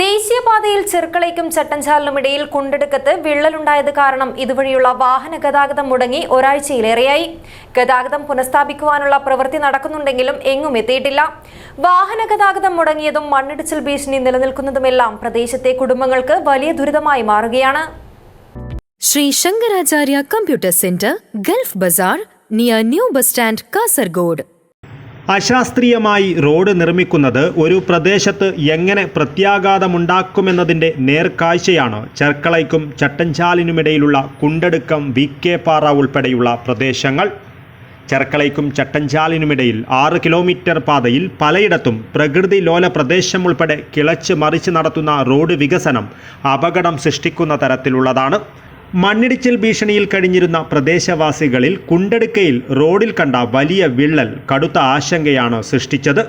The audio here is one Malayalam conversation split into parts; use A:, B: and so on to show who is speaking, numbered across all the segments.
A: ദേശീയപാതയിൽ ചെറുക്കളയ്ക്കും ചട്ടഞ്ചാലിനും ഇടയിൽ കുണ്ടെടുക്കത്ത് വിള്ളലുണ്ടായത് കാരണം ഇതുവഴിയുള്ള വാഹന ഗതാഗതം മുടങ്ങി ഒരാഴ്ചയിലേറെയായി. ഗതാഗതം പുനഃസ്ഥാപിക്കുവാനുള്ള പ്രവൃത്തി നടക്കുന്നുണ്ടെങ്കിലും എങ്ങും എത്തിയിട്ടില്ല. വാഹന ഗതാഗതം മുടങ്ങിയതും മണ്ണിടിച്ചിൽ ഭീഷണി നിലനിൽക്കുന്നതുമെല്ലാം പ്രദേശത്തെ കുടുംബങ്ങൾക്ക് വലിയ ദുരിതമായി മാറുകയാണ്.
B: Sri Shankaracharya computer centre gulf bazaar near new bus stand Kasaragod.
C: അശാസ്ത്രീയമായി road നിർമ്മിക്കുന്നത് ഒരു പ്രദേശത്ത് എങ്ങനെ പ്രത്യാഘാതമുണ്ടാക്കുമെന്നതിന്റെ നേർക്കാഴ്ചയാണ് ചെർക്കളയ്ക്കും ചട്ടഞ്ചാലിനുമിടയിലുള്ള കുണ്ടടുക്കം വി കെ പാറ ഉൾപ്പെടെയുള്ള പ്രദേശങ്ങൾ. ചെർക്കളയ്ക്കും ചട്ടഞ്ചാലിനുമിടയിൽ ആറ് കിലോമീറ്റർ പാതയിൽ പലയിടത്തും പ്രകൃതി ലോല പ്രദേശം ഉൾപ്പെടെ കിളച്ച് മറിച്ച് നടത്തുന്ന റോഡ് വികസനം അപകടം സൃഷ്ടിക്കുന്ന തരത്തിലുള്ളതാണ്. മണ്ണിടിച്ചിൽ ഭീഷണിയിൽ കഴിഞ്ഞിരുന്ന പ്രദേശവാസികളിൽ കുണ്ടടുക്കയിൽ റോഡിൽ കണ്ട വലിയ വിള്ളൽ കടുത്ത ആശങ്കയാണ് സൃഷ്ടിച്ചത്.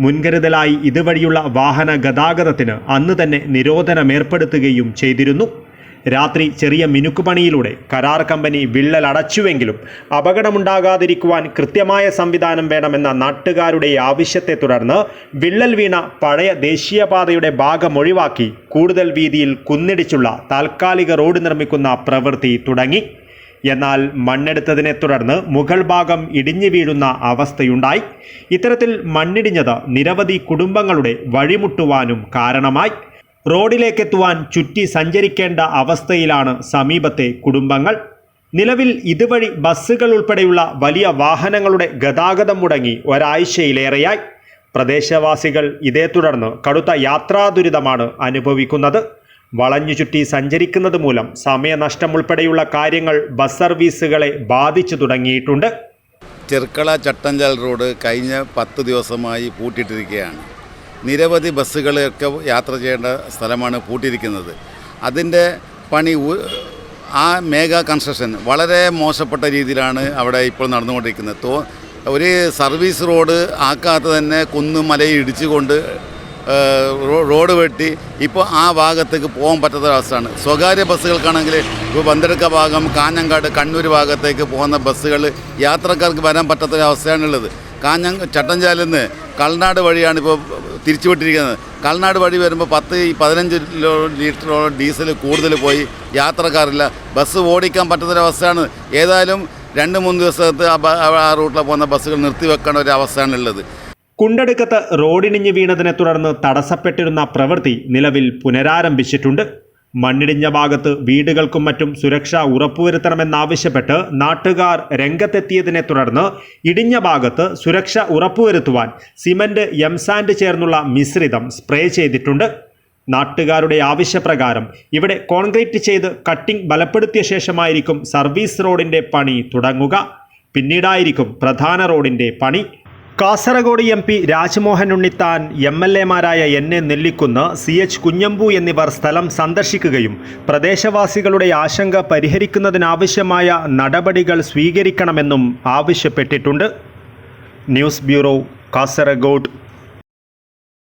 C: മുൻകരുതലായി ഇതുവഴിയുള്ള വാഹന ഗതാഗതത്തിന് അന്ന് തന്നെ നിരോധനമേർപ്പെടുത്തുകയും ചെയ്തിരുന്നു. രാത്രി ചെറിയ മിനുക്കുപണിയിലൂടെ കരാർ കമ്പനി വിള്ളൽ അടച്ചുവെങ്കിലും അപകടമുണ്ടാകാതിരിക്കുവാൻ കൃത്യമായ സംവിധാനം വേണമെന്ന നാട്ടുകാരുടെ ആവശ്യത്തെ തുടർന്ന് വിള്ളൽ വീണ പഴയ ദേശീയപാതയുടെ ഭാഗം ഒഴിവാക്കി കൂടുതൽ വീതിയിൽ കുന്നിടിച്ചുള്ള താൽക്കാലിക റോഡ് നിർമ്മിക്കുന്ന പ്രവൃത്തി തുടങ്ങി. എന്നാൽ മണ്ണെടുത്തതിനെ തുടർന്ന് മുകൾ ഭാഗം ഇടിഞ്ഞു വീഴുന്ന അവസ്ഥയുണ്ടായി. ഇത്തരത്തിൽ മണ്ണിടിഞ്ഞത് നിരവധി കുടുംബങ്ങളുടെ വഴിമുട്ടുവാനും കാരണമായി. റോഡിലേക്കെത്തുവാൻ ചുറ്റി സഞ്ചരിക്കേണ്ട അവസ്ഥയിലാണ് സമീപത്തെ കുടുംബങ്ങൾ. നിലവിൽ ഇതുവഴി ബസ്സുകൾ ഉൾപ്പെടെയുള്ള വലിയ വാഹനങ്ങളുടെ ഗതാഗതം മുടങ്ങി ഒരാഴ്ചയിലേറെയായി. പ്രദേശവാസികൾ ഇതേ തുടർന്ന് കടുത്ത യാത്രാദുരിതമാണ് അനുഭവിക്കുന്നത്. വളഞ്ഞു ചുറ്റി സഞ്ചരിക്കുന്നത് മൂലം സമയനഷ്ടം ഉൾപ്പെടെയുള്ള കാര്യങ്ങൾ ബസ് സർവീസുകളെ ബാധിച്ചു തുടങ്ങിയിട്ടുണ്ട്.
D: ചെർക്കള ചട്ടഞ്ചാൽ റോഡ് കഴിഞ്ഞ പത്ത് ദിവസമായി പൂട്ടിയിട്ടിരിക്കുകയാണ്. നിരവധി ബസ്സുകളൊക്കെ യാത്ര ചെയ്യേണ്ട സ്ഥലമാണ് പൂട്ടിയിരിക്കുന്നത്. അതിന്റെ പണി ആ മേഗാ കൺസ്ട്രക്ഷൻ വളരെ മോശപ്പെട്ട രീതിയിലാണ് അവിടെ ഇപ്പോൾ നടന്നുകൊണ്ടിരിക്കുന്നത്. തോ ഒരു സർവീസ് റോഡ് ആക്കാത്ത തന്നെ കുന്നും മലയും ഇടിച്ചുകൊണ്ട് റോഡ് വെട്ടി ഇപ്പോൾ ആ ഭാഗത്തേക്ക് പോകാൻ പറ്റാത്ത അവസ്ഥയാണ്. സ്വകാര്യ ബസ്സുകൾക്കാണെങ്കിൽ ഇപ്പോൾ ബന്തെടുക്ക ഭാഗം കാഞ്ഞങ്കാട് കണ്ണൂർ ഭാഗത്തേക്ക് പോകുന്ന ബസ്സുകൾ യാത്രക്കാർക്ക് വരാൻ പറ്റാത്തൊരവസ്ഥയാണുള്ളത്. കാഞ്ഞ ചട്ടഞ്ചാലിൽ നിന്ന് കൾനാട് വഴിയാണ് ഇപ്പോൾ തിരിച്ചുവിട്ടിരിക്കുന്നത്. കൾനാട് വഴി വരുമ്പോൾ പത്ത് പതിനഞ്ച് ലിറ്ററോളം ഡീസൽ കൂടുതൽ പോയി. യാത്രക്കാരില്ല. ബസ് ഓടിക്കാൻ പറ്റുന്നൊരവസ്ഥയാണ് ഏതായാലും രണ്ട് മൂന്ന് ദിവസത്ത് ആ റൂട്ടിൽ പോകുന്ന ബസ്സുകൾ നിർത്തിവെക്കേണ്ട ഒരു അവസ്ഥയാണുള്ളത്
C: കുണ്ടടുക്കത്ത് റോഡിനിഞ്ഞ് വീണതിനെ തുടർന്ന് തടസ്സപ്പെട്ടിരുന്ന പ്രവൃത്തി നിലവിൽ പുനരാരംഭിച്ചിട്ടുണ്ട്. മണ്ണിടിഞ്ഞ ഭാഗത്ത് വീടുകൾക്കും മറ്റും സുരക്ഷ ഉറപ്പുവരുത്തണമെന്നാവശ്യപ്പെട്ട് നാട്ടുകാർ രംഗത്തെത്തിയതിനെ തുടർന്ന് ഇടിഞ്ഞ ഭാഗത്ത് സുരക്ഷ ഉറപ്പുവരുത്തുവാൻ സിമന്റ് എംസാൻഡ് ചേർന്നുള്ള മിശ്രിതം സ്പ്രേ ചെയ്തിട്ടുണ്ട്. നാട്ടുകാരുടെ ആവശ്യപ്രകാരം ഇവിടെ കോൺക്രീറ്റ് ചെയ്ത് കട്ടിംഗ് ബലപ്പെടുത്തിയ ശേഷമായിരിക്കും സർവീസ് റോഡിന്റെ പണി തുടങ്ങുക. പിന്നീടായിരിക്കും പ്രധാന റോഡിന്റെ പണി. Kasaragod M P Rajmohan Unnithan M L എമാരായ N A Nellikkunnu C H Kunhambu എന്നിവർ സ്ഥലം സന്ദർശിക്കുകയും പ്രദേശവാസികളുടെ ആശങ്ക പരിഹരിക്കുന്നതിനാവശ്യമായ നടപടികൾ സ്വീകരിക്കണമെന്നും ആവശ്യപ്പെട്ടിട്ടുണ്ട്. News bureau Kasaragod.